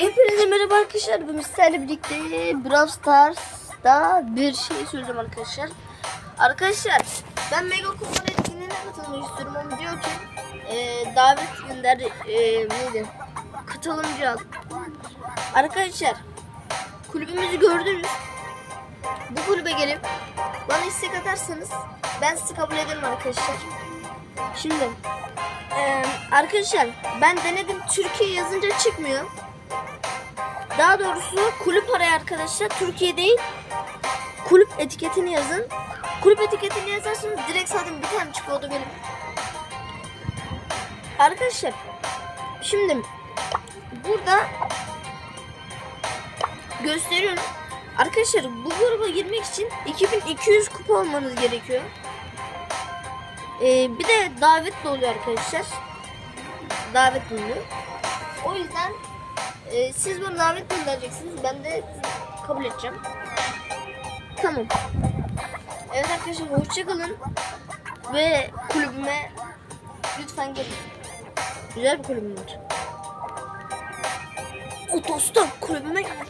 Hepinize merhaba arkadaşlar. Bugün sizlerle birlikte Brawl Stars'da bir şey söyleyeceğim arkadaşlar. Arkadaşlar ben Mega Kupon etkinliğine katılmak istiyorum diyor ki e, davet gönder e, neydi? Katılımcı al. Arkadaşlar kulübümüzü gördünüz. Bu kulübe gelip bana istek atarsanız ben sizi kabul ederim arkadaşlar. Şimdi e, arkadaşlar ben denedim Türkiye yazınca çıkmıyor. Daha doğrusu kulüp araya arkadaşlar Türkiye değil kulüp etiketini yazın. Kulüp etiketini yazarsanız direkt zaten bir tane çıkıyordu benim. Arkadaşlar şimdi burada gösteriyorum. Arkadaşlar bu gruba girmek için 2200 kupa olmanız gerekiyor. Ee, bir de davetli oluyor arkadaşlar. Davet oluyor. O yüzden e, siz bana davet göndereceksiniz. Ben de kabul edeceğim. Tamam. Evet arkadaşlar hoşçakalın. Ve kulübüme lütfen gelin. Güzel bir kulübüm var. O dostum kulübüme gel.